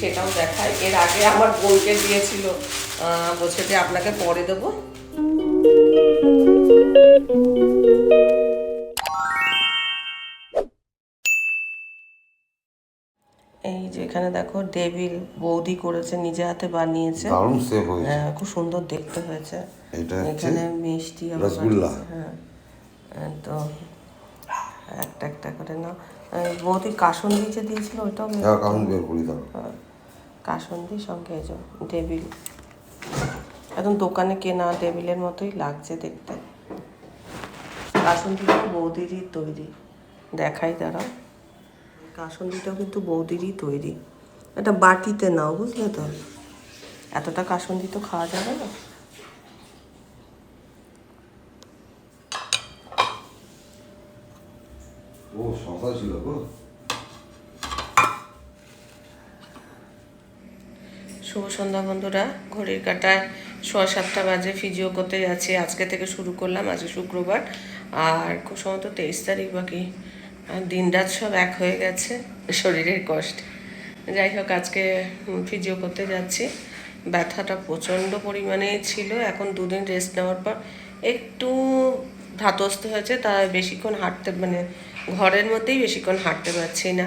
সেটাও দেখায়। এর আগে আমার বোনকে দিয়েছিল। বলছে যে আপনাকে পরে দেবো। এই যে এখানে দেখো ডেভিল বৌদি করেছে নিজে হাতে বানিয়েছে। দারুণ সেভ হয়েছে। হ্যাঁ খুব সুন্দর দেখতে হয়েছে। এটা এখানে মিষ্টি রসগোল্লা। হ্যাঁ। তো একটা একটা করে এই বৌদি কাসন দিয়েছে দিয়েছিল ওইটাও হ্যাঁ কারণ বের করি দাও। হ্যাঁ, কাসন্দি সঙ্গে এই টেবিল একদম দোকানে কেনা টেবিলের মতোই লাগছে দেখতে। কাসন্দিটাও বৌদিরই তৈরি। দেখাই দাঁড়াও কাসন্দিটাও কিন্তু বৌদিরই তৈরি। এটা বাটিতে নাও, বুঝলে তো? এতটা কাসন্দি তো খাওয়া যাবে না। ও, শশা ছিল গো। শুভ সন্ধ্যা বন্ধুরা। ঘড়ির কাটায় সোয়া সাতটা বাজে, ফিজিও করতে যাচ্ছি। আজকে থেকে শুরু করলাম, আজকে শুক্রবার। আর খুব সম্ভবত তেইশ তারিখ বাকি। দিন রাত সব এক হয়ে গেছে, শরীরের কষ্ট। যাই হোক, আজকে ফিজিও করতে যাচ্ছি। ব্যথাটা প্রচণ্ড পরিমাণে ছিল। এখন দুদিন রেস্ট নেওয়ার পর একটু ধাতস্থ হয়েছে তা বেশিক্ষণ হাঁটতে মানে ঘরের মধ্যেই বেশিক্ষণ হাঁটতে পারছি না।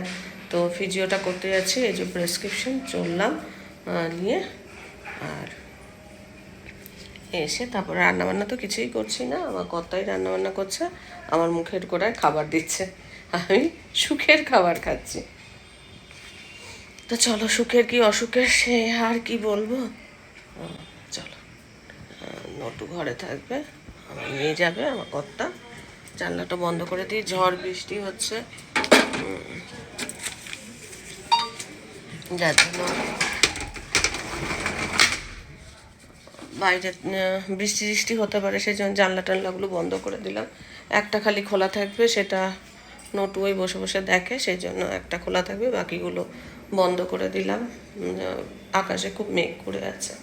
তো ফিজিওটা করতে যাচ্ছি, এই যে প্রেসক্রিপশন চললাম। নিয়ে আর এসে তারপরে রান্নাবান্না তো কিছুই করছি না, আমার কর্তাই রান্নাবান্না করছে, আমার মুখের গোড়ায় খাবার দিচ্ছে, আমি সুখের খাবার খাচ্ছি। তো চলো, সুখের কি অসুখের সে আর কি বলব? চলো। নটু ঘরে থাকবে, আমার নিয়ে যাবে, আমার কর্তা। জানলাটা বন্ধ করে দিয়ে ঝড় বৃষ্টি হচ্ছে। যার জন্য বাইরে বৃষ্টি বৃষ্টি হতে পারে সেই জন্য জানলা টানলাগুলো বন্ধ করে দিলাম। একটা খালি খোলা থাকবে সেটা নটু ওই বসে বসে দেখে সেই জন্য একটা খোলা থাকবে বাকিগুলো বন্ধ করে দিলাম। আকাশে খুব মেঘ করে আছে।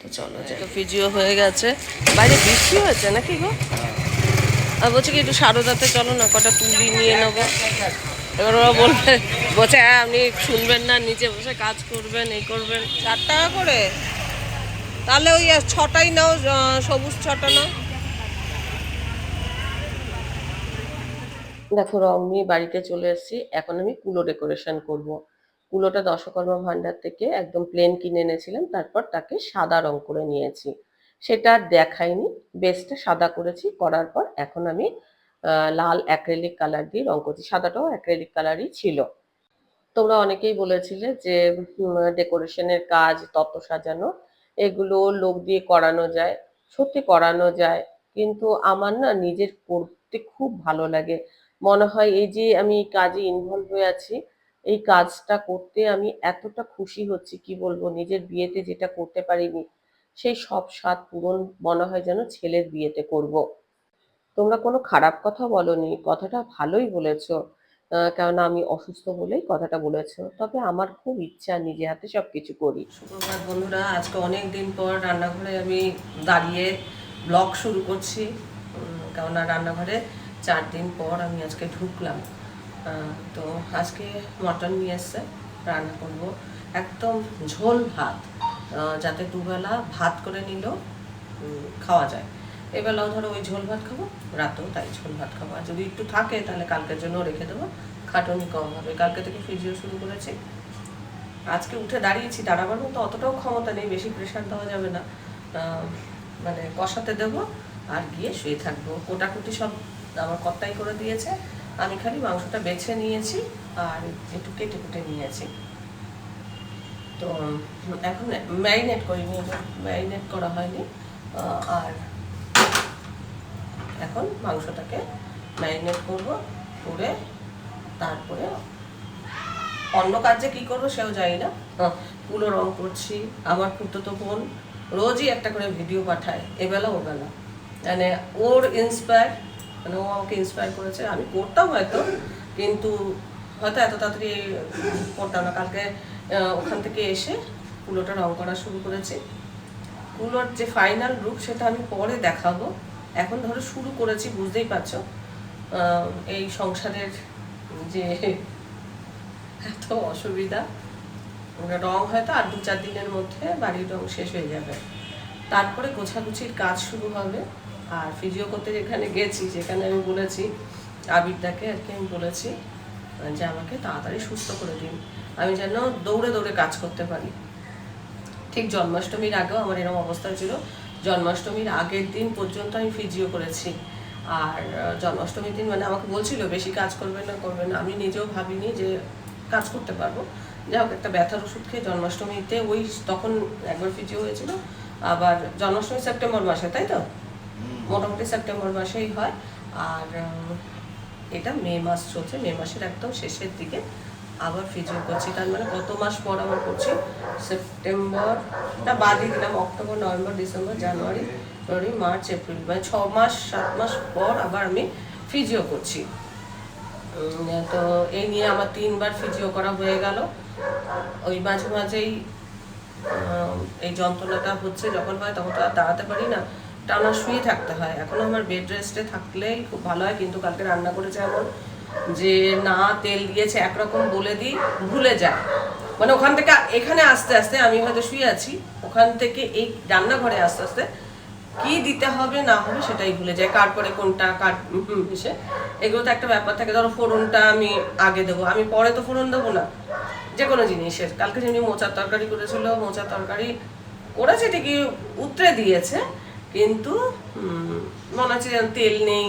তো চলো যাই। ফিজিও হয়ে গেছে। বাইরে বৃষ্টি হয়েছে নাকি গো? আর বলছি কি একটু সারদাতে চলো না কটা তুলি নিয়ে নেব। এবার ওরা বলবে বলছে হ্যাঁ আপনি শুনবেন না নিচে বসে কাজ করবেন এই করবেন। চার টাকা করে? তাহলে ওই ছটাই নাও সবুজ ছটা নাও। দেখো, রং নিয়ে বাড়িতে চলে এসেছি। এখন আমি কুলো ডেকোরেশন করব। কুলোটা দশকর্মা ভান্ডার থেকে একদম প্লেন কিনে এনেছিলাম, তারপর তাকে সাদা রং করে নিয়েছি। সেটা দেখাইনি বেসটা সাদা করেছি, করার পর এখন আমি লাল অ্যাক্রেলিক কালার দিয়ে রং করছি। সাদাটাও অ্যাক্রেলিক কালারই ছিল। তোমরা অনেকেই বলেছিলে যে ডেকোরেশনের কাজ, তত্ত্ব সাজানো এগুলো লোক দিয়ে করানো যায়, সত্যি করানো যায়। কিন্তু আমার না নিজের করতে খুব ভালো লাগে। মনে হয় এই যে আমি কাজে ইনভলভ হয়ে আছি, এই কাজটা করতে আমি এতটা খুশি হচ্ছি, কি বলব? নিজের বিয়েতে যেটা করতে পারিনি, সেই সব স্বাদ পূরণ মনে হয় যেন ছেলের বিয়েতে করব। তোমরা কোনো খারাপ কথা বলনি, কথাটা ভালোই বলেছ। কেননা আমি অসুস্থ বলেই কথাটা বলেছ। তবে আমার খুব ইচ্ছা নিজে হাতে সব কিছু করি। সুপ্রভাত বন্ধুরা, আজকে অনেক দিন পর রান্নাঘরে আমি দাঁড়িয়ে ব্লগ শুরু করছি। কেননা রান্নাঘরে চার দিন পর আমি আজকে ঢুকলাম। তো আজকে মটন নিয়ে এসছে, রান্না করব একদম ঝোল ভাত। যাতে দুবেলা ভাত করে নিলেও খাওয়া যায়। এবেলাও ধরো ওই ঝোল ভাত খাব, রাতেও তাই ঝোল ভাত খাব। আর যদি একটু থাকে, তাহলে কালকের জন্য রেখে দেবো। খাটুনি কম হবে। কালকে থেকে ফিজিও শুরু করেছি। আজকে উঠে দাঁড়িয়েছি, দাঁড়াবার মতো অতটাও ক্ষমতা নেই, বেশি প্রেশার দেওয়া যাবে না। মানে কষাতে দেবো আর গিয়ে শুয়ে থাকব। কোটাকুটি সব আমার কর্তাই করে দিয়েছে। আমি খালি মাংসটা বেছে নিয়েছি আর একটু কেটে কুটে নিয়েছি। তো এখন ম্যারিনেট করিনি ম্যারিনেট করা হয়নি। আর এখন মাংসটাকে ম্যারিনেট করব করে তারপরে অন্য কাজে কি করব সেও জানি না। হ্যাঁ, কুলো রং করছি আমার তো বোন রোজই একটা করে ভিডিও পাঠায় এবেলা ওবেলা। মানে ওর ইন্সপায়ার মানে ও আমাকে ইন্সপায়ার করেছে আমি করতাম হয়তো কিন্তু হয়তো এত তাড়াতাড়ি করতাম না। কালকে ওখান থেকে এসে কুলোটা রং করা শুরু করেছি। কুলোর যে ফাইনাল রূপ সেটা আমি পরে দেখাবো। এখন ধরো শুরু করেছি, বুঝতেই পারছ? এই সংসারের যে এত অসুবিধা রং হয়তো আর দু চার দিনের মধ্যে বাড়ির রং শেষ হয়ে যাবে। তারপরে গোছাগুছির কাজ শুরু হবে। আর ফিজিও করতে যেখানে গেছি, যেখানে আমি বলেছি, আবিরদাকে আর কি আমি বলেছি, যে আমাকে তাড়াতাড়ি সুস্থ করে দিন। আমি যেন দৌড়ে দৌড়ে কাজ করতে পারি। ঠিক জন্মাষ্টমীর আগেও আমার এরকম অবস্থা হয়েছিল জন্মাষ্টমীর আগের দিন পর্যন্ত আমি ফিজিও করেছি। আর জন্মাষ্টমীর দিন মানে আমাকে বলছিল বেশি কাজ করবেন না করবেন না। আমি নিজেও ভাবিনি যে কাজ করতে পারব। যাই হোক একটা ব্যথার ওষুধ খেয়ে জন্মাষ্টমীতে ওই তখন একবার ফিজিও হয়েছিল। আবার জন্মাষ্টমী সেপ্টেম্বর মাসে তাই তো? মোটামুটি সেপ্টেম্বর মাসেই হয়। আর এটা মে মাস চলছে। মে মাসের একদম শেষের দিকে। আবার ফিজিও করছি। তার মানে কত মাস পর আবার করছি। সেপ্টেম্বরটা বাদই দিলাম। October, November, December, January, February, March, April. মানে ছ মাস, সাত মাস পর আবার আমি ফিজিও করছি। তো এই নিয়ে আমার তিনবার ফিজিও করা হয়ে গেল। ওই মাঝে মাঝেই এই যন্ত্রণাটা হচ্ছে যখন হয় তখন তো আর দাঁড়াতে পারি না। টানা শুয়ে থাকতে হয়। এখন আমার বেড রেস্টে থাকলেই খুব ভালো হয়, কিন্তু কালকে রান্না করেছে এমন যে না তেল দিয়েছে একরকম বলে দিই ভুলে যায়। মানে ওখান থেকে এখানে আস্তে আস্তে আমি হয়তো শুয়ে আছি ওখান থেকে এই রান্নাঘরে আস্তে আস্তে কি দিতে হবে না হবে সেটাই ভুলে যায়। কার পরে কোনটা কার হুম, সে এগুলো তো একটা ব্যাপার থাকে ধরো ফোড়নটা আমি আগে দেবো। আমি পরে তো ফোড়ন দেবো না। যে কোনো জিনিসের। কালকে যেমনি মোচার তরকারি করেছিল মোচার তরকারি করেছে ঠিকই উতরে দিয়েছে কিন্তু মনে হচ্ছে যেন তেল নেই।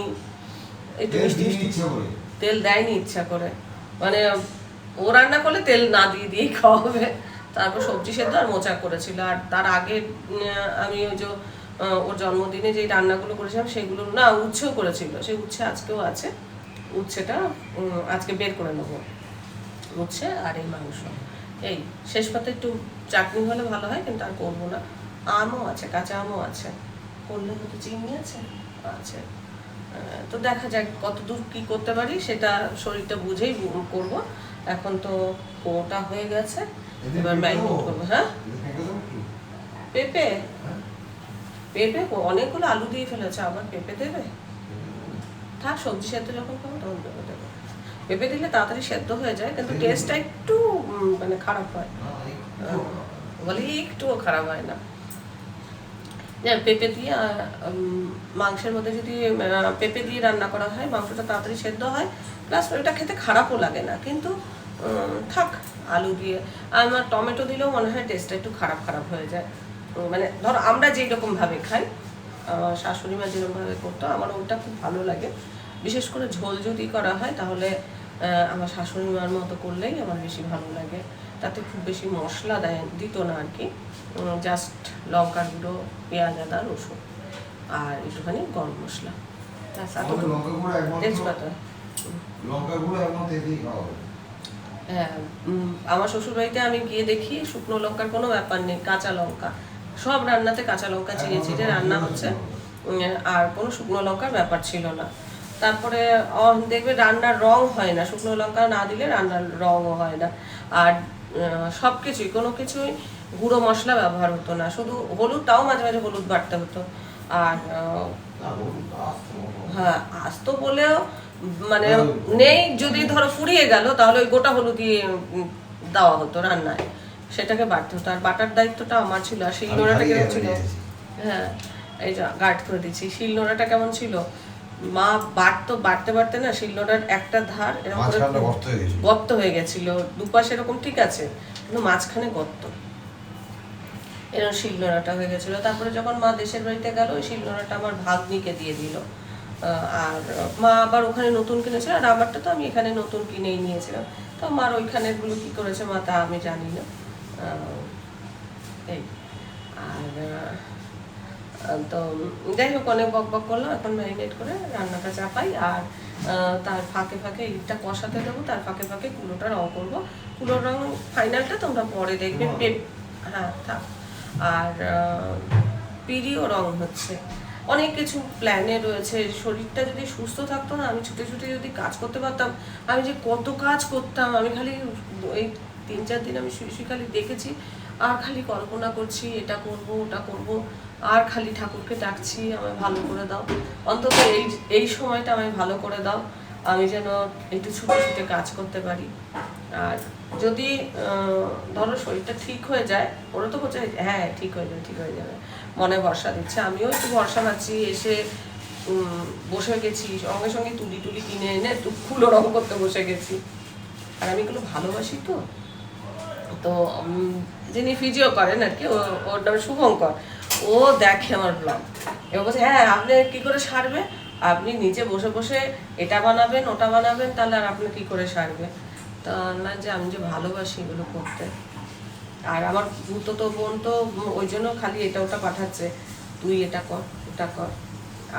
একটু মিষ্টি মিষ্টি। তেল দেয়নি ইচ্ছা করে। মানে ও রান্না করলে তেল না দিয়ে দিয়েই খাওয়া হবে তারপর সবজি সেদ্ধ আর মোচা করেছিল। আর তার আগে আমি ওই যে ওর জন্মদিনে যে রান্নাগুলো করেছিলাম, সেগুলো না উচ্ছেও করেছিল। সেই উচ্ছে আজকেও আছে। উচ্ছেটা আজকে বের করে নেব। উচ্ছে আর এই মাংস। এই শেষ পাতে একটু চাটনি হলে ভালো হয়, কিন্তু আর করব না। আমও আছে, কাঁচা আমও আছে। করলে হয়তো চিনি আছে? আছে। তো দেখা যাক কত দূর কি করতে পারি সেটা শরীরটা বুঝেই করব। এখন তো ওটা হয়ে গেছে এবার ম্যারিনেট করব হ্যাঁ? পেঁপে পেঁপে? কো- অনেকগুলো আলু দিয়ে ফেলেছে আবার পেঁপে দেবে? থাক সবজি সেদ্ধ যখন খাব তখন পেঁপে দেবো। পেঁপে দিলে তাড়াতাড়ি সেদ্ধ হয়ে যায় কিন্তু টেস্টটা একটু মানে খারাপ হয়। আহ, বলে একটুও খারাপ হয় না। পেঁপে দিয়ে মাংসের মধ্যে যদি পেঁপে দিয়ে রান্না করা হয়, মাংসটা তাড়াতাড়ি সেদ্ধ হয় প্লাস ওটা খেতে খারাপও লাগে না, কিন্তু থাক, আলু দিয়ে। আমার টমেটো দিলেও মনে হয় টেস্টটা একটু খারাপ খারাপ হয়ে যায়। মানে ধরো আমরা যেই রকম ভাবে খাই শাশুড়ি মা যেরকমভাবে করতো, আমার ওটা খুব ভালো লাগে। বিশেষ করে ঝোল যদি করা হয়, তাহলে আমার শাশুড়ি মার মতো করলেই আমার বেশি ভালো লাগে। তাতে খুব বেশি মশলা দেয়, দিত না আর কি। জাস্ট লঙ্কার গুঁড়ো পেঁয়াজ আদা রসুন আর একটুখানি গরম মশলা। তো- তেজপাতা। হ্যাঁ আমার শ্বশুরবাড়িতে আমি গিয়ে দেখি শুকনো লঙ্কার কোনো ব্যাপার নেই কাঁচা লঙ্কা। সব রান্নাতে কাঁচা লঙ্কা চিড়ে চিড়ে রান্না হচ্ছে। আর কোনো শুকনো লঙ্কার ব্যাপার ছিল না। তারপরে অ- দেখবে রান্নার রং হয় না। শুকনো লঙ্কা না দিলে রান্নার রঙও হয় না। আর সব কিছুই কোনো কিছুই গুঁড়ো মশলা ব্যবহার হতো না। শুধু হলুদটাও মাঝে মাঝে হলুদ বাটতে হতো। আর হ্যাঁ আস্ত বলেও মানে নেই যদি ধরো ফুরিয়ে গেল তাহলে ওই গোটা হলুদ দিয়ে দেওয়া হতো রান্নায়। সেটাকে বাটতে হতো। আর বাটার দায়িত্বটা আমার ছিল আর শিল নোড়াটা কেমন ছিল? হ্যাঁ এই যে গার্ড করে দিচ্ছি। শিল নোড়াটা কেমন ছিল? মা বাটতো বাটতে বাটতে না শিল নোড়ার একটা ধার এরকম গর্ত হয়ে গেছিল। গর্ত হয়ে গেছিল। দুপাশে এরকম ঠিক আছে কিন্তু মাঝখানে গর্ত। এরকম শিলনোড়াটা হয়ে গেছিল। তারপরে যখন মা দেশের বাড়িতে গেল ওই শিলনোড়াটা আমার ভাগ্নিকে দিয়ে দিল। আর মা আবার ওখানে নতুন কিনেছিল আর আমারটা তো আমি এখানে নতুন কিনেই নিয়েছিলাম। তো মার ওইখানেরগুলো কি করেছে মা তা আমি জানি না। এই আর তো যাই হোক অনেক বক বক করলাম এখন ম্যারিনেট করে রান্নাটা চাপাই আর তার ফাঁকে ফাঁকে ইটটা কষাতে দেবো তার ফাঁকে ফাঁকে কুলোটা রং করব। কুলোর রং ফাইনালটা তোমরা পরে দেখবে। হ্যাঁ থাক। আর আহ, পিড়িও রং হচ্ছে। অনেক কিছু প্ল্যানে রয়েছে। শরীরটা যদি সুস্থ থাকতো না আমি ছুটে ছুটে যদি কাজ করতে পারতাম আমি যে কত কাজ করতাম আমি খালি এই তিন চার দিন আমি শুয়ে শুয়ে খালি দেখেছি আর খালি কল্পনা করছি এটা করব ওটা করব আর খালি ঠাকুরকে ডাকছি আমায় ভালো করে দাও। অন্তত এই এই সময়টা আমায় ভালো করে দাও আমি যেন একটু ছুটে ছুটে কাজ করতে পারি। আর যদি ধরো শরীরটা ঠিক হয়ে যায় ওরা তো বলছে হ্যাঁ ঠিক হয়ে যাবে, ঠিক হয়ে যাবে। মনে ভরসা দিচ্ছে। আমিও একটু ভরসা পাচ্ছি, এসে বসে গেছি, সঙ্গে সঙ্গে তুলি টুলি কিনে এনে একটু ফুলো রং করতে বসে গেছি। আর আমি এগুলো ভালোবাসি তো। তো যিনি ফিজিও করেন আর কি ওর নাম শুভঙ্কর। ও দেখে আমার ব্লগ এবার বলছে হ্যাঁ আপনি কি করে সারবে? আপনি নিচে বসে বসে এটা বানাবেন, ওটা বানাবেন, তাহলে আর আপনি কি করে সারবে? তা না যে আমি যে ভালোবাসি এগুলো করতে। আর আমার ভূতো তো বোন তো ওই জন্য খালি এটা ওটা পাঠাচ্ছে তুই এটা কর ওটা কর।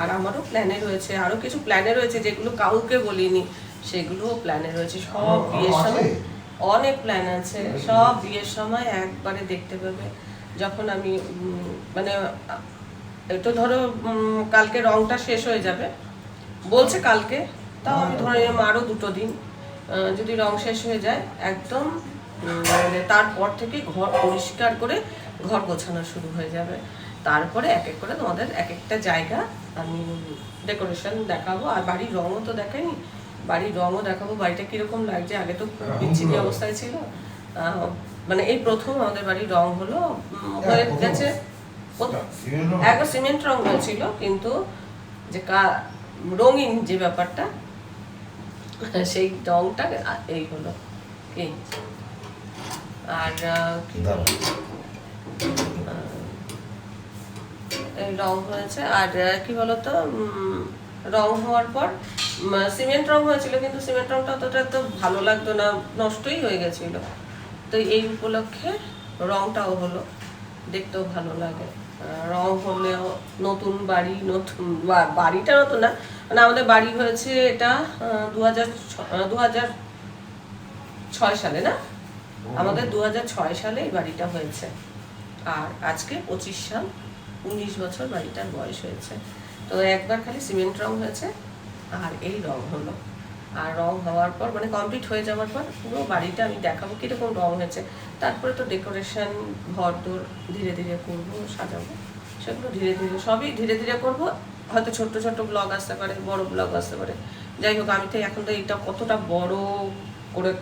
আর আমারও প্ল্যানে রয়েছে আরও কিছু প্ল্যানে রয়েছে যেগুলো কাউকে বলিনি সেগুলোও প্ল্যানে রয়েছে। সব বিয়ের সময় অনেক প্ল্যান আছে। সব বিয়ের সময় একবারে দেখতে পাবে। যখন আমি মানে একটু ধরো কালকে রংটা শেষ হয়ে যাবে। বলছে কালকে তাও আমি ধরে নিলাম আরও দুটো দিন। যদি রং শেষ হয়ে যায় একদম মানে তারপর থেকে ঘর পরিষ্কার করে ঘর গোছানো শুরু হয়ে যাবে। তারপরে এক এক করে তোমাদের এক একটা জায়গা আমি ডেকোরেশন দেখাবো। আর বাড়ির রঙও তো দেখাইনি। বাড়ির রঙও দেখাবো। বাড়িটা কীরকম লাগছে? আগে তো খুব বিচ্ছিরি অবস্থায় ছিল। মানে এই প্রথম আমাদের বাড়ির রং হলো হয়ে গেছে। একবার সিমেন্ট রং হয়েছিল কিন্তু যে কা রঙিন যে ব্যাপারটা সেই রংটা আ- এই হলো কি আর রং হয়েছে। আর কি বলতো রং হওয়ার পর সিমেন্ট রং হয়েছিল কিন্তু সিমেন্ট রংটা অতটা তো ভালো লাগতো না নষ্টই হয়ে গেছিল। তো এই উপলক্ষে রংটাও হলো দেখতেও ভালো লাগে। রং হলেও নতুন বাড়ি নতুন বাড়িটা নতুন না মানে আমাদের বাড়ি হয়েছে এটা দু হাজার দু হাজার ছয় সালে না? আমাদের দু ছয় সালে এই বাড়িটা হয়েছে। আর আজকে পঁচিশ সাল উনিশ বছর বাড়িটার বয়স হয়েছে। তো একবার খালি সিমেন্ট রং হয়েছে আর এই রং হলো। আর রং হওয়ার পর মানে কমপ্লিট হয়ে যাওয়ার পর পুরো বাড়িটা আমি দেখাবো কীরকম রং হয়েছে। তারপরে তো ডেকোরেশন ঘর দোর ধীরে ধীরে করব, সাজাবো। সেগুলো ধীরে ধীরে, সবই ধীরে ধীরে করব। হয়তো ছোট্ট ছোট্ট ব্লগ আসতে পারে, বড় ব্লগ আসতে পারে। যাই হোক, আমি তো এখন তো এইটা কতটা বড় করে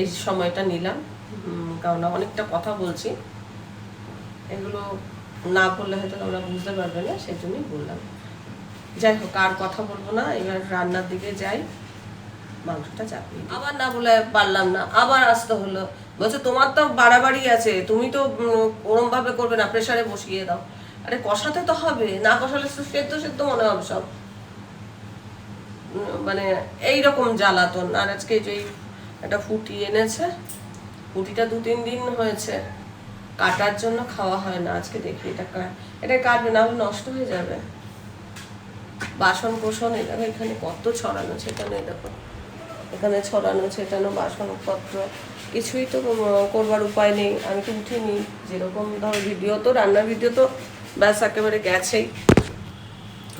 এই সময়টা নিলাম। কারণ অনেকটা কথা বলছি। এগুলো না বললে হয়তো তোমরা বুঝতে পারবে না, সেই জন্যই বললাম। যাই হোক, আর কথা বলব না। এবার রান্নার দিকে যাই। মাংসটা চাপিয়ে আবার না বলে পারলাম না আবার আসতে হলো। বলছে তোমার তো বাড়াবাড়ি আছে তুমি তো উম, ওরম ভাবে করবে না প্রেশারে বসিয়ে দাও। আরে কষাতে তো হবে না কষালে সেদ্ধ সেদ্ধ মনে হবে সব। মানে এই রকম জ্বালাতন। আর আজকে যে একটা ফুটি এনেছে ফুটিটা দু তিন দিন হয়েছে কাটার জন্য খাওয়া হয় না। আজকে দেখি এটা এটা কাটবে না হলে নষ্ট হয়ে যাবে। বাসন দেখো এখানে কত ছড়ানো ছেটানো এই দেখো। এখানে ছড়ানো, ছেটানো, বাসনপত্র, কিছুই তো করবার উপায় নেই। আমি তো উঠিনি। যেরকম ধরো ভিডিও তো, রান্নার ভিডিও তো ব্যাস একেবারে গেছেই।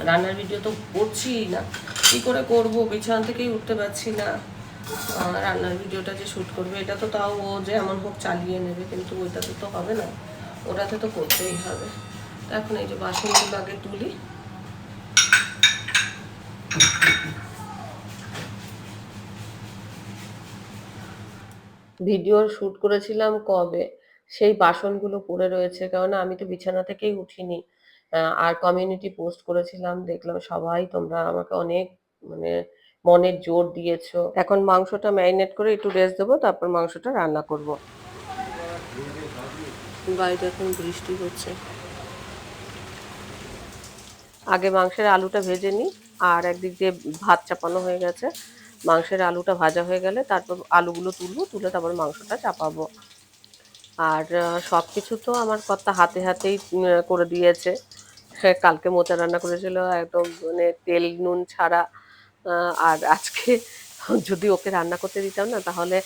রান্নার ভিডিও তো করছিই না। কী করে করব? বিছানা থেকেই উঠতে পারছি না। রান্নার ভিডিওটা যে শ্যুট করবে, এটা তো তাও ও যে এমন হোক চালিয়ে নেবে, কিন্তু ওইটাতে তো হবে না। ওটাতে তো করতেই হবে। এখন এই যে বাসনগুলো আগে তুলি। ভিডিও শ্যুট করেছিলাম কবে সেই বাসনগুলো পড়ে রয়েছে। কারণ আমি তো বিছানা থেকেই উঠিনি। আর কমিউনিটি পোস্ট করেছিলাম দেখলাম সবাই তোমরা আমাকে অনেক মানে মনের জোর দিয়েছ। এখন মাংসটা ম্যারিনেট করে একটু রেস্ট দেবো তারপর মাংসটা রান্না করব। বাড়িতে এখন বৃষ্টি হচ্ছে। আগে মাংসের আলুটা ভেজে নিই আর একদিক দিয়ে ভাত চাপানো হয়ে গেছে। মাংসের আলুটা ভাজা হয়ে গেলে তারপর আলুগুলো তুলবো, তুলে তারপর মাংসটা চাপাবো। আর সব কিছু তো আমার কর্তা হাতে হাতেই করে দিয়েছে। কালকে মোচা রান্না করেছিল, একদম মানে তেল নুন ছাড়া। আর আজকে যদি ওকে রান্না করতে দিতাম না, তাহলে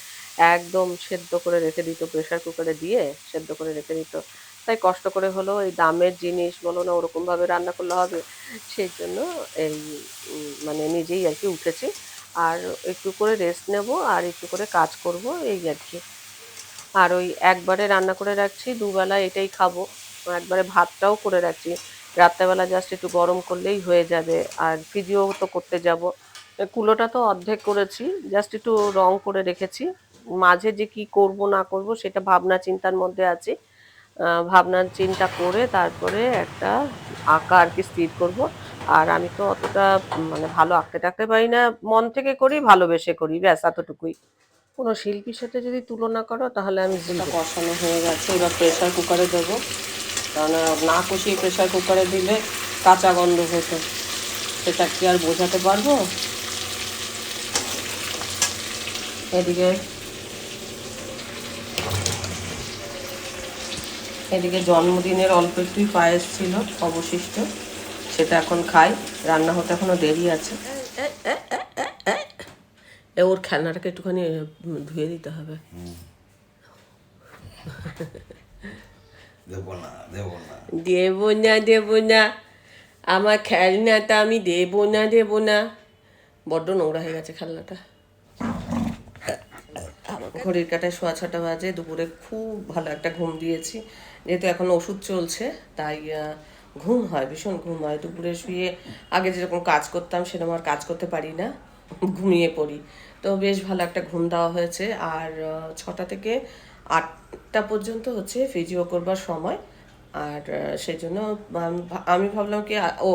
একদম সেদ্ধ করে রেখে দিত প্রেশার কুকারে দিয়ে সেদ্ধ করে রেখে দিত। তাই কষ্ট করে হলো এই দামের জিনিস বলো না, ওরকমভাবে রান্না করলে হবে। সেই জন্য এই মানে নিজেই আর কি উঠেছি। আর একটু করে রেস্ট নেব আর একটু করে কাজ করব, এই আর কি। আর ওই একবারে রান্না করে রাখছি, দুবেলা এটাই খাব। একবারে ভাতটাও করে রাখছি। রাত্রেবেলা জাস্ট একটু গরম করলেই হয়ে যাবে। আর ফিজিও তো করতে যাব। কুলোটা তো অর্ধেক করেছি জাস্ট একটু রং করে রেখেছি। মাঝে যে কি করব না করব সেটা ভাবনা চিন্তার মধ্যে আছি। ভাবনা চিন্তা করে তারপরে একটা আঁকা আর কি স্থির করব। আর আমি তো অতটা মানে ভালো আঁকতে টাকতে পারি না। মন থেকে করি ভালোবেসে করি ব্যাস এতটুকুই। কোনো শিল্পীর সাথে যদি তুলনা করো তাহলে আমি যেটা কষানো হয়ে গেছে এবার প্রেশার কুকারে দেবো। কারণ না কষিয়ে প্রেশার কুকারে দিলে কাঁচা গন্ধ হতো। সেটা কি আর বোঝাতে পারব? এদিকে এদিকে জন্মদিনের অল্প একটুই পায়েস ছিল অবশিষ্ট। সেটা এখন খাই। রান্না হতে এখনও দেরি আছে। এ ওর খেলনাটাকে একটুখানি ধুয়ে দিতে হবে। দেবো না দেবো না। দেব না দেব না। আমার খেলনাটা আমি দেব না দেব না। বড্ড নোংরা হয়ে গেছে খেলনাটা। ঘড়ির কাটায় সোয়া ছটা বাজে দুপুরে খুব ভালো একটা ঘুম দিয়েছি। যেহেতু এখন ওষুধ চলছে তাই আহ, ঘুম হয়, ভীষণ ঘুম হয়। দুপুরে শুয়ে আগে যেরকম কাজ করতাম, সেরকম আর কাজ করতে পারি না। ঘুমিয়ে পড়ি। তো বেশ ভালো একটা ঘুম দেওয়া হয়েছে। আর ছটা থেকে আটটা পর্যন্ত হচ্ছে ফিজিও করবার সময়। আর সেই জন্য আমি ভাবলাম কি ও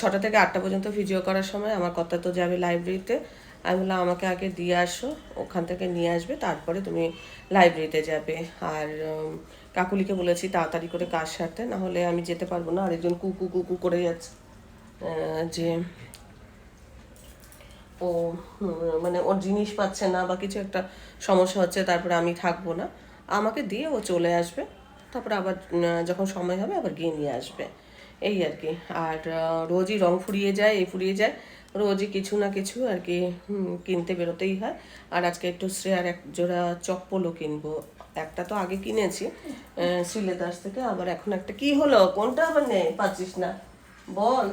ছটা থেকে আটটা পর্যন্ত ভিডিও করার সময় আমার কথা তো যাবে লাইব্রেরিতে আমি বললাম, আমাকে আগে দিয়ে আসো, ওখান থেকে নিয়ে আসবে, তারপরে তুমি লাইব্রেরিতে যাবে। আর কাকুলিকে বলেছি, তাড়াতাড়ি করে কাজ সারতে, না হলে আমি যেতে পারব না। আরেকজন কুকু কুকু করে যাচ্ছে। যে ও মানে ওর জিনিস পাচ্ছে না বা কিছু একটা সমস্যা হচ্ছে, তারপরে আমি থাকব না। আমাকে দিয়ে ও চলে আসবে। তারপরে আবার যখন সময় হবে আবার গিয়ে নিয়ে আসবে। এই আর কি। আর রোজই রং ফুরিয়ে যায়, এই ফুরিয়ে যায়। রোজই কিছু না কিছু আর কি কিনতে বেরোতেই হয়। আর আজকে একটু শ্রেয়ার এক জোড়া চপ্পলও কিনবো। একটা তো আগে কিনেছি শ্রীলেদার্স থেকে। আবার এখন একটা কি হলো? কোনটা আবার নেই? পাচ্ছিস না। বল।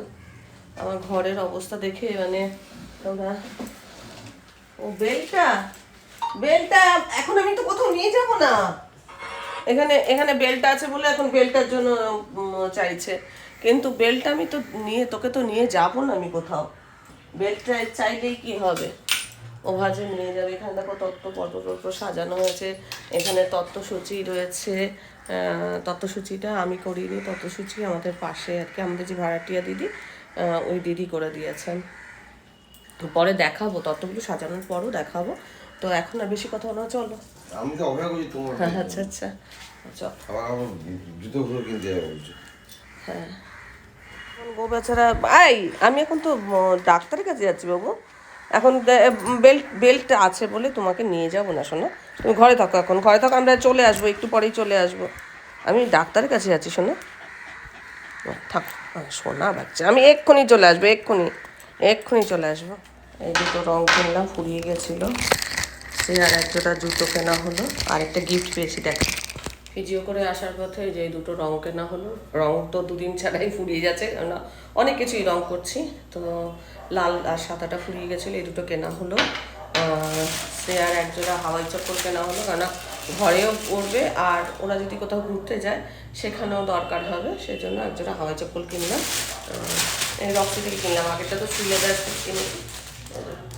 আমার ঘরের অবস্থা দেখে মানে তোমরা ও, বেলটা। বেলটা, এখন আমি তো কোথাও নিয়ে যাব না। এখানে এখানে বেলটা আছে বলে এখন বেলটার জন্য চাইছে। কিন্তু বেলটা আমি তো নিয়ে, তোকে তো নিয়ে যাব না আমি কোথাও। বেলটা চাইলেই কি হবে? ও ভাজে নিয়ে যাবে। এখানে দেখো তত্ত্ব পর্ব পর্ব সাজানো হয়েছে। এখানে তত্ত্বসূচি রয়েছে। তত্ত্বসূচিটা আমি করিনি। তত্ত্বসূচি আমাদের পাশে আর কি। আমাদের যে ভাড়াটিয়া দিদি ওই দিদি করে দিয়েছেন। তো পরে দেখাবো। তত্ত্বগুলো সাজানোর পরও দেখাবো। তো এখন আর বেশি কথা বলা চলো। আমি তো অপেক্ষা করছি তোমার হ্যাঁ আচ্ছা আচ্ছা। চল। আমার জুতোগুলো কিনতে যাবে বলছো। এখন গো বেচারা আই আমি এখন তো ডাক্তারের কাছে যাচ্ছি বাবু। এখন বেল্ট বেল্ট আছে বলে তোমাকে নিয়ে যাব না শোনো তুমি ঘরে থাকো এখন, ঘরে থাকো, আমরা চলে আসব, একটু পরেই চলে আসব। আমি ডাক্তারের কাছে যাচ্ছি শোনো থাকো শোনা বাচ্চা, আমি এক্ষুনি চলে আসব, এক্ষুনি এক্ষুনি চলে আসব। এই দুটো রং কিনলাম, ফুরিয়ে গেছিল। সে আর এক জোড়া জুতো কেনা হলো আর একটা গিফট পেয়েছি, দেখ। ভিডিও করে আসার পথে যে দুটো রং কেনা হলো। রং তো দুদিন ছাড়াই ফুরিয়ে যাচ্ছে কেননা অনেক কিছুই রং করছি। তো লাল আর সাদাটা ফুরিয়ে গেছিল, এই দুটো কেনা হলো। আর এক জোড়া হাওয়াই চপ্পল কেনা হলো, কেননা ঘরেও পরবে আর ওরা যদি কোথাও ঘুরতে যায়, সেখানেও দরকার হবে সেই জন্য এক জোড়া হাওয়াই চপ্পল কিনলাম। রক্তি থেকে কিনলাম, আগেরটা তো সুলেদার কিনেছি।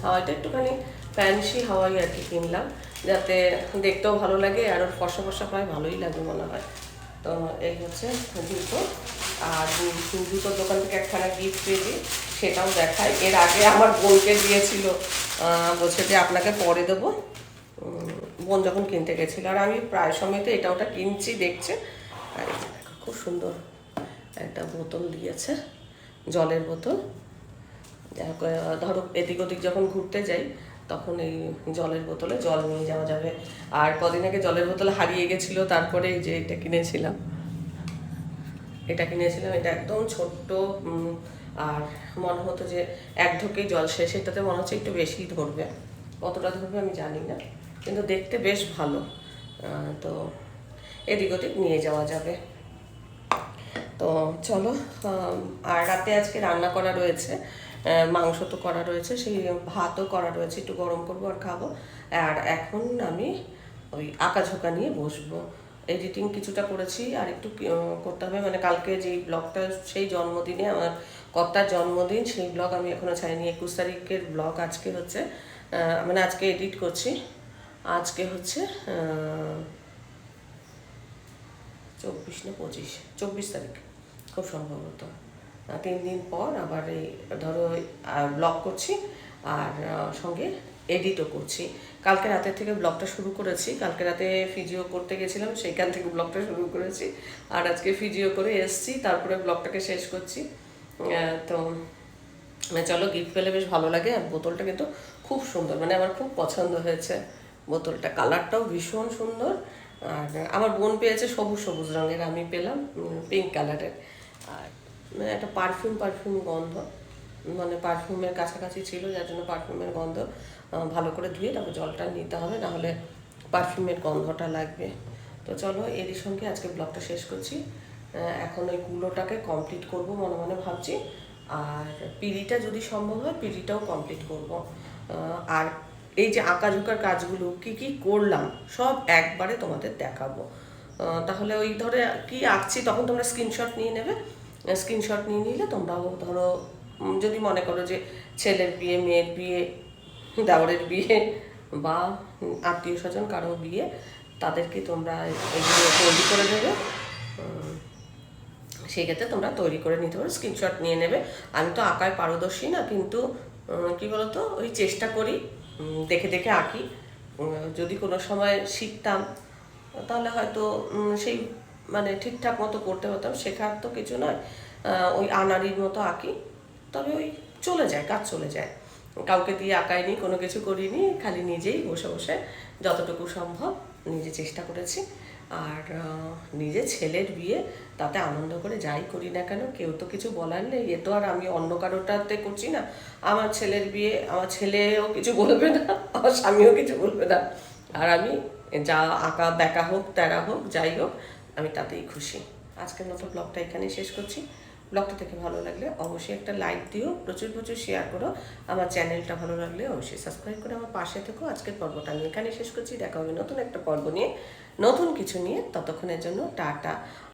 হাওয়াইটা একটুখানি ফ্যান্সি হাওয়াই আর কি কিনলাম, যাতে দেখতেও ভালো লাগে আর ওর ফসা ফসা প্রায় ভালোই লাগে মনে হয়। তো এই হচ্ছে জুতো আর জুতোর দোকান থেকে একখানা গিফট পেয়েছি, সেটাও দেখাই। এর আগে আমার বোনকে দিয়েছিল বলছে যে আপনাকে পরে দেবো। বোন যখন কিনতে গেছিল, আর আমি প্রায় সময় তো এটা ওটা কিনছি, দেখছে। আর খুব সুন্দর একটা বোতল দিয়েছে, জলের বোতল। ধরো এদিক ওদিক যখন ঘুরতে যাই তখন এই জলের বোতলে জল নিয়ে যাওয়া যাবে। আর কদিন আগে জলের বোতল হারিয়ে গেছিল, তারপরে এই যে এটা কিনেছিলাম। এটা কিনেছিলাম, এটা একদম ছোট্ট আর মনে হতো যে এক ঢোকেই জল শেষ। এটাতে মনে হচ্ছে একটু বেশি ধরবে। কতটা ধরবে আমি জানি না, কিন্তু দেখতে বেশ ভালো। তো এদিক ওদিক নিয়ে যাওয়া যাবে। তো চলো আর রাতে আজকে রান্না করা রয়েছে। মাংস তো করা রয়েছে, সেই ভাতও করা রয়েছে, একটু গরম করব আর খাব। আর এখন আমি ওই আঁকাঝোঁকা নিয়ে বসবো। এডিটিং কিছুটা করেছি, আর একটু করতে হবে। মানে কালকে যেই ব্লগটা, সেই জন্মদিনে, আমার কর্তার জন্মদিন, সেই ব্লগ আমি এখনও ছাইনি একুশ তারিখের ব্লগ আজকে হচ্ছে মানে আজকে এডিট করছি। আজকে হচ্ছে চব্বিশ না পঁচিশ? চব্বিশ তারিখ, খুব সম্ভবত। তিন দিন পর আবার এই, ধরো ব্লগ করছি আর সঙ্গে এডিটও করছি। কালকে রাতের থেকে ব্লগটা শুরু করেছি। কালকে রাতে ফিজিও করতে গেছিলাম, সেইখান থেকে ব্লগটা শুরু করেছি। আর আজকে ফিজিও করে এসছি, তারপরে ব্লগটাকে শেষ করছি। তো মানে চলো গিফট পেলে বেশ ভালো লাগে। আর বোতলটা কিন্তু খুব সুন্দর মানে আমার খুব পছন্দ হয়েছে বোতলটা। কালারটাও ভীষণ সুন্দর। আর আমার বোন পেয়েছে সবুজ সবুজ রঙের, আমি পেলাম পিঙ্ক কালারের আর মানে একটা পারফিউম পারফিউম গন্ধ মানে পারফিউমের কাছাকাছি ছিল, যার জন্য পারফিউমের গন্ধ ভালো করে ধুয়ে তারপর জলটা নিতে হবে নাহলে পারফিউমের গন্ধটা লাগবে। তো চলো, এরই সঙ্গে আজকে ব্লগটা শেষ করছি। এখন ওই কুলোটাকে কমপ্লিট করব মনে মনে ভাবছি। আর পিড়িটা যদি সম্ভব হয়, পিড়িটাও কমপ্লিট করব। আর এই যে আঁকাঝুঁকার কাজগুলো, কি কি করলাম, সব একবারে তোমাদের দেখাবো। তাহলে ওই ধরে কি আঁকছি, তখন তোমরা স্ক্রিনশট নিয়ে নেবে। স্ক্রিনশট নিয়ে নিলে তোমরাও ধরো যদি মনে করো যে ছেলের বিয়ে, মেয়ের বিয়ে, দেওরের বিয়ে বা আত্মীয় স্বজন কারও বিয়ে, তাদেরকে তোমরা এগুলো তৈরি করে দেবে সেই ক্ষেত্রে তোমরা তৈরি করে নিতে পারো স্ক্রিনশট নিয়ে নেবে। আমি তো আঁকায় পারদর্শী না, কিন্তু কি বলতো, ওই চেষ্টা করি দেখে দেখে আঁকি। যদি কোনো সময় শিখতাম, তাহলে হয়তো সেই মানে ঠিকঠাক মতো করতে হতাম শেখার তো কিছু নয়। ওই আনাড়ির মতো আঁকি। তবে ওই চলে যায়, কাজ চলে যায়। কাউকে দিয়ে আঁকাইনি, কোনো কিছু করিনি, খালি নিজেই বসে বসে যতটুকু সম্ভব নিজে চেষ্টা করেছি। আর নিজে ছেলের বিয়ে, তাতে আনন্দ করে যাই করি না কেন, কেউ তো কিছু বলার নেই। এ তো আর আমি অন্য কারোটাতে করছি না। আমার ছেলের বিয়ে, আমার ছেলেও কিছু বলবে না, আমার স্বামীও কিছু বলবে না। আর আমি যা আঁকা, ব্যাকা হোক তেরা হোক, যাই হোক আমি তাতেই খুশি। আজকের মতো ব্লগটা এখানেই শেষ করছি। ব্লগটা থেকে ভালো লাগলে অবশ্যই একটা লাইক দিও, প্রচুর প্রচুর শেয়ার করো। আমার চ্যানেলটা ভালো লাগলে অবশ্যই সাবস্ক্রাইব করে আমার পাশে থেকো। আজকের পর্বটা আমি এখানে শেষ করছি। দেখা হবে নতুন একটা পর্ব নিয়ে, নতুন কিছু নিয়ে। ততক্ষণের জন্য টাটা।